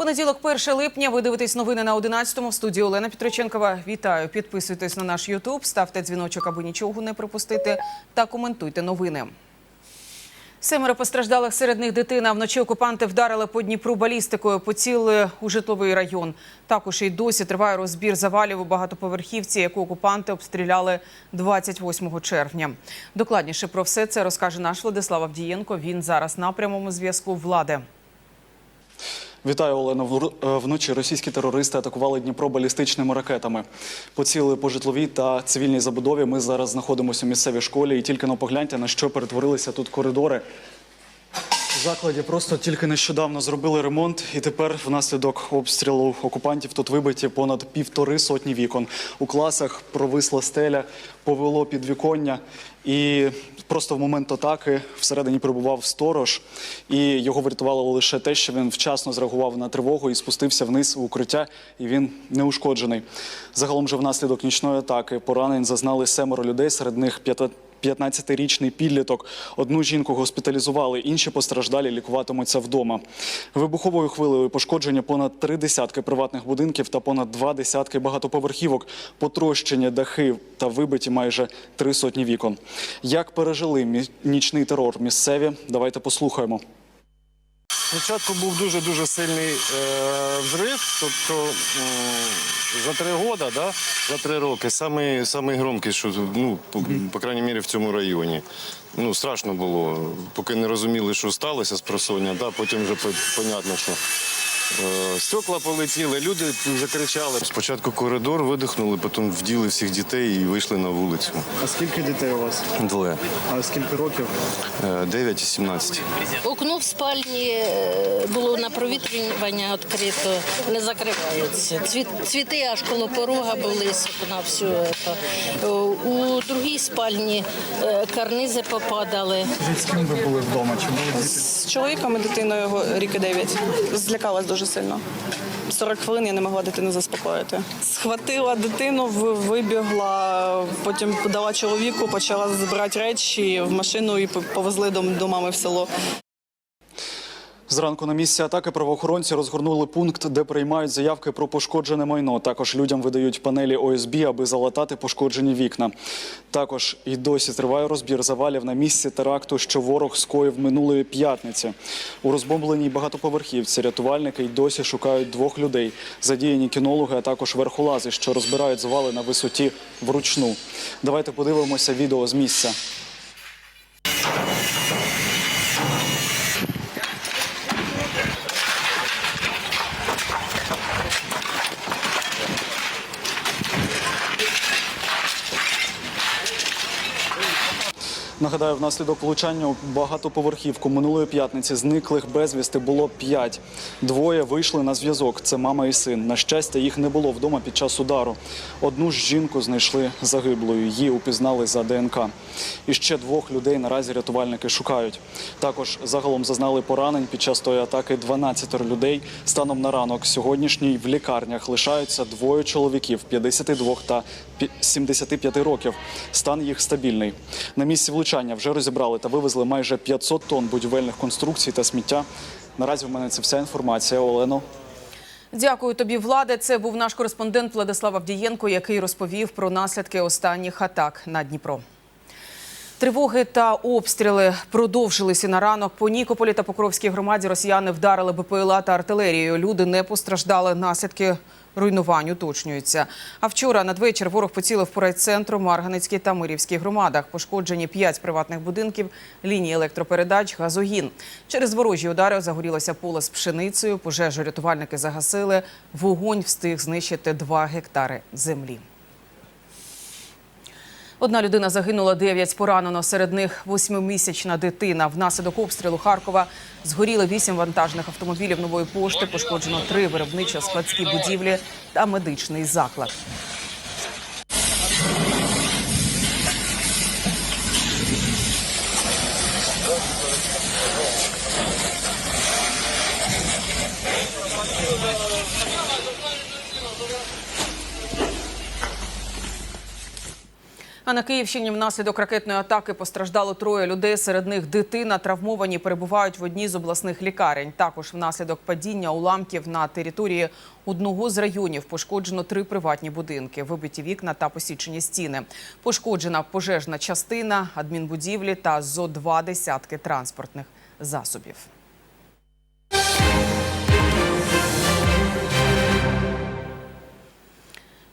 Понеділок, 1 липня. Ви дивитесь новини на 11-му. В студії Олена Петроченкова. Вітаю. Підписуйтесь на наш Ютуб, ставте дзвіночок, аби нічого не пропустити, та коментуйте новини. Семеро постраждалих серед них дитина. Вночі окупанти вдарили по Дніпру балістикою, поцілили у житловий район. Також і досі триває розбір завалів у багатоповерхівці, яку окупанти обстріляли 28 червня. Докладніше про все це розкаже наш Владислав Авдієнко. Він зараз на прямому зв'язку влади. Вітаю, Олена. Вр- е, Вночі російські терористи атакували Дніпро балістичними ракетами. Поцілили по житловій та цивільній забудові. Ми зараз знаходимося у місцевій школі, і тільки но погляньте, на що перетворилися тут коридори. Закладі просто тільки нещодавно зробили ремонт, і тепер внаслідок обстрілу окупантів тут вибиті понад півтори сотні вікон. У класах провисла стеля, повело підвіконня, і просто в момент атаки всередині перебував сторож, і його врятувало лише те, що він вчасно зреагував на тривогу і спустився вниз у укриття, і він не ушкоджений. Загалом же внаслідок нічної атаки поранень зазнали семеро людей, серед них п'ята. 15-річний підліток. Одну жінку госпіталізували, інші постраждалі лікуватимуться вдома. Вибуховою хвилею пошкодження понад три десятки приватних будинків та понад два десятки багатоповерхівок, потрощені дахи та вибиті майже три сотні вікон. Як пережили нічний терор місцеві? Давайте послухаємо. Спочатку був дуже-дуже сильний е, взрив, тобто е, за три роки, да, за три роки, самий, самий громкий, що ну, по, по крайній мірі в цьому районі. Ну, страшно було, поки не розуміли, що сталося з просоння, да, потім вже понятно, що стекла полетіли, люди закричали. Спочатку коридор видихнули, потім вділи всіх дітей і вийшли на вулицю. А скільки дітей у вас? Двоє. А скільки років? Е, 9 і 17. Окно в спальні е, було на провітрювання відкрито, не закривається. Цвіт, цвіти аж коло порога були з окна все. це. У другій спальні е, карнизи попадали. З ким ви були вдома? Чи були діти? З чоловіком і дитиною його рік і дев'ять. Злякалась дуже сильно. 40 хвилин я не могла дитину заспокоїти. Схватила дитину, вибігла, потім подала чоловіку, почала збирати речі в машину і по- повезли до мами в село. Зранку на місці атаки правоохоронці розгорнули пункт, де приймають заявки про пошкоджене майно. Також людям видають панелі ОСБ, аби залатати пошкоджені вікна. Також і досі триває розбір завалів на місці теракту, що ворог скоїв минулої п'ятниці. У розбомбленій багатоповерхівці рятувальники й досі шукають двох людей. Задіяні кінологи, а також верхолази, що розбирають завали на висоті вручну. Давайте подивимося відео з місця. Нагадаю, внаслідок влучання у багатоповерхівку минулої п'ятниці зниклих безвісти було п'ять. Двоє вийшли на зв'язок. Це мама і син. На щастя, їх не було вдома під час удару. Одну ж жінку знайшли загиблою. Її упізнали за ДНК. І ще двох людей наразі рятувальники шукають. Також загалом зазнали поранень під час тої атаки 12 людей. Станом на ранок сьогоднішній в лікарнях лишаються двоє чоловіків 52 та пі- 75 років. Стан їх стабільний. На місці влучання вже розібрали та вивезли майже 500 тонн будівельних конструкцій та сміття. Наразі в мене це вся інформація. Олено. Дякую тобі, владе. Це був наш кореспондент Владислав Авдієнко, який розповів про наслідки останніх атак на Дніпро. Тривоги та обстріли продовжилися на ранок. По Нікополі та Покровській громаді росіяни вдарили БПЛА та артилерією. Люди не постраждали. Наслідки руйнувань уточнюються. А вчора надвечір ворог поцілив по райцентру, Марганецькій та Мирівській громадах. Пошкоджені п'ять приватних будинків, лінії електропередач, газогін. Через ворожі удари загорілося поле з пшеницею. Пожежу рятувальники загасили. Вогонь встиг знищити два гектари землі. Одна людина загинула, дев'ять поранено. Серед них восьмимісячна дитина. Внаслідок обстрілу Харкова згоріли вісім вантажних автомобілів нової пошти. Пошкоджено три виробничо-складські будівлі та медичний заклад. А на Київщині внаслідок ракетної атаки постраждало троє людей. Серед них дитина. Травмовані перебувають в одній з обласних лікарень. Також внаслідок падіння уламків на території одного з районів пошкоджено три приватні будинки, вибиті вікна та посічені стіни. Пошкоджена пожежна частина, адмінбудівлі та зо два десятки транспортних засобів.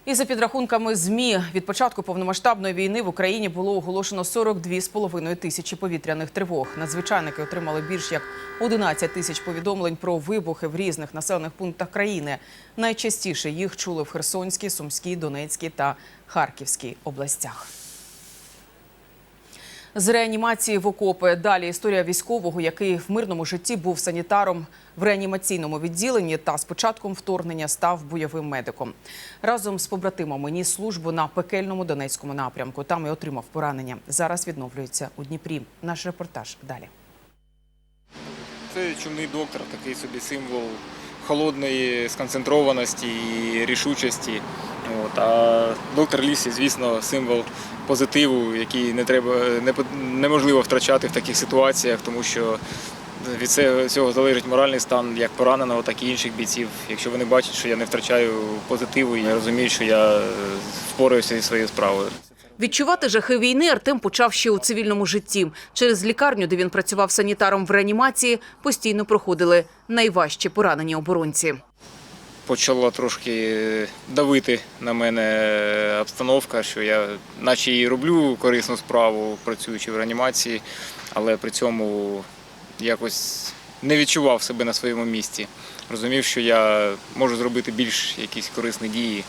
І за підрахунками ЗМІ, від початку повномасштабної війни в Україні було оголошено 42,5 тисячі повітряних тривог. Надзвичайники отримали більш як 11 тисяч повідомлень про вибухи в різних населених пунктах країни. Найчастіше їх чули в Херсонській, Сумській, Донецькій та Харківській областях. З реанімації в окопи. Далі історія військового, який в мирному житті був санітаром в реанімаційному відділенні та з початком вторгнення став бойовим медиком. Разом з побратимами ніс службу на пекельному Донецькому напрямку. Там і отримав поранення. Зараз відновлюється у Дніпрі. Наш репортаж далі. Це чумний доктор, такий собі символ холодної сконцентрованості і рішучості. От. А доктор Лісі, звісно, символ позитиву, який не треба, не, неможливо втрачати в таких ситуаціях, тому що від цього залежить моральний стан як пораненого, так і інших бійців. Якщо вони бачать, що я не втрачаю позитиву, і розуміють, що я е, впораюся зі своєю справою. Відчувати жахи війни Артем почав ще у цивільному житті. Через лікарню, де він працював санітаром в реанімації, постійно проходили найважчі поранені оборонці. Почала трошки давити на мене обстановка, що я наче і роблю корисну справу, працюючи в реанімації, але при цьому якось не відчував себе на своєму місці. Розумів, що я можу зробити більш якісь корисні дії,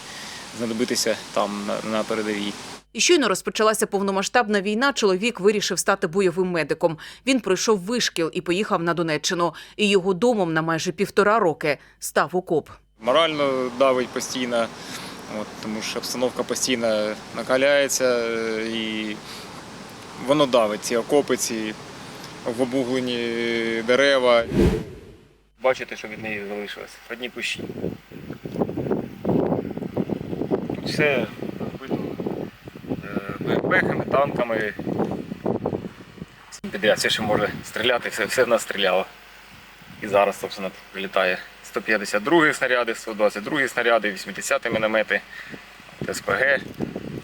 знадобитися там на- передовій. І щойно розпочалася повномасштабна війна. Чоловік вирішив стати бойовим медиком. Він пройшов вишкіл і поїхав на Донеччину. І його домом на майже півтора роки став окоп. Морально давить постійно, от, тому що обстановка постійно накаляється е, і воно давить ці окопи, ці обуглені дерева. Бачите, що від неї залишилось? Одні кущі. Тут все е, бехами, танками. Підряд, все, що може стріляти, все, все в нас стріляло. І зараз, собственно, прилітає 152 снаряди, 122 снаряди, 80 міномети, СПГ.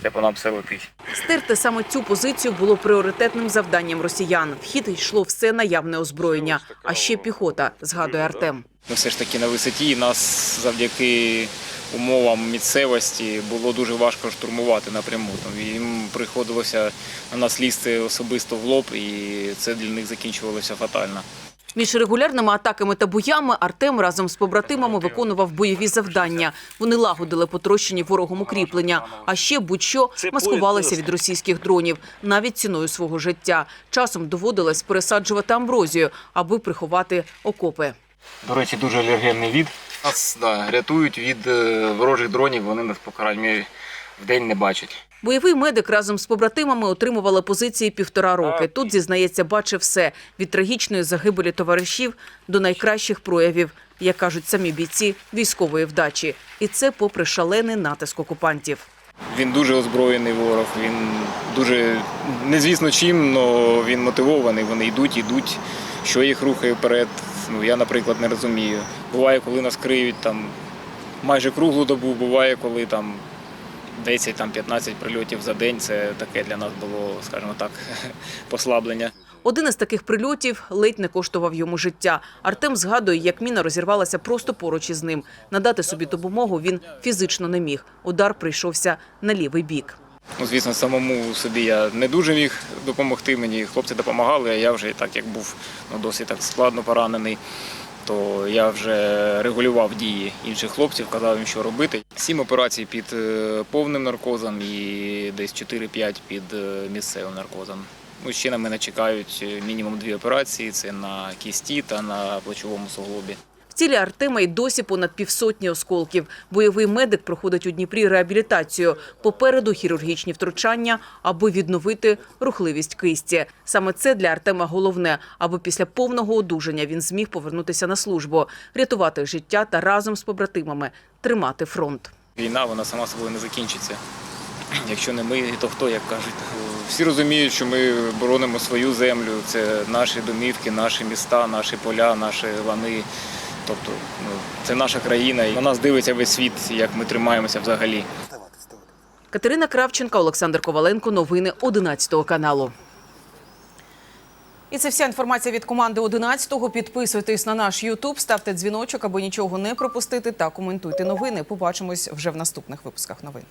Це по нам все летить. Стерти саме цю позицію було пріоритетним завданням росіян. В хід йшло все наявне озброєння, а ще піхота, згадує Артем. Ми все ж таки на висоті, і нас завдяки умовам місцевості було дуже важко штурмувати напряму. Там їм приходилося на нас лізти особисто в лоб, і це для них закінчувалося фатально. Між регулярними атаками та боями Артем разом з побратимами виконував бойові завдання. Вони лагодили потрощені ворогом укріплення, а ще будь-що маскувалися від російських дронів, навіть ціною свого життя. Часом доводилось пересаджувати амброзію, аби приховати окопи. До речі, дуже алергенний від. Нас да, рятують від е, ворожих дронів, вони нас по крайній мірі в день не бачать. Бойовий медик разом з побратимами отримували позиції півтора роки. Тут, зізнається, бачив все – від трагічної загибелі товаришів до найкращих проявів, як кажуть самі бійці, військової вдачі. І це попри шалений натиск окупантів. Він дуже озброєний ворог, він дуже незвісно чим, але він мотивований. Вони йдуть, йдуть. Що їх рухає вперед. Ну я, наприклад, не розумію. Буває, коли нас криють там майже круглу добу, буває, коли там 10 там 15 прильотів за день. Це таке для нас було, скажімо так, послаблення. Один із таких прильотів ледь не коштував йому життя. Артем згадує, як міна розірвалася просто поруч із ним. Надати собі допомогу він фізично не міг. Удар прийшовся на лівий бік. Ну, звісно, самому собі я не дуже міг допомогти. Мені хлопці допомагали, а я вже так як був ну, досить так складно поранений, то я вже регулював дії інших хлопців, казав їм, що робити. Сім операцій під е, повним наркозом і десь 4-5 під е, місцевим наркозом. Ну, ще на мене чекають е, мінімум дві операції: це на кісті та на плечовому суглобі. Тілі Артема й досі понад півсотні осколків. Бойовий медик проходить у Дніпрі реабілітацію. Попереду хірургічні втручання, аби відновити рухливість кисті. Саме це для Артема головне, аби після повного одужання він зміг повернутися на службу, рятувати життя та разом з побратимами тримати фронт. Війна вона сама собою не закінчиться. Якщо не ми, то хто, як кажуть. Всі розуміють, що ми боронимо свою землю, це наші домівки, наші міста, наші поля, наші лани. Тобто ну, це наша країна, і на нас дивиться весь світ, як ми тримаємося взагалі. Катерина Кравченка, Олександр Коваленко. Новини 11 каналу. І це вся інформація від команди 11-го. Підписуйтесь на наш Ютуб, ставте дзвіночок, аби нічого не пропустити та коментуйте новини. Побачимось вже в наступних випусках новин.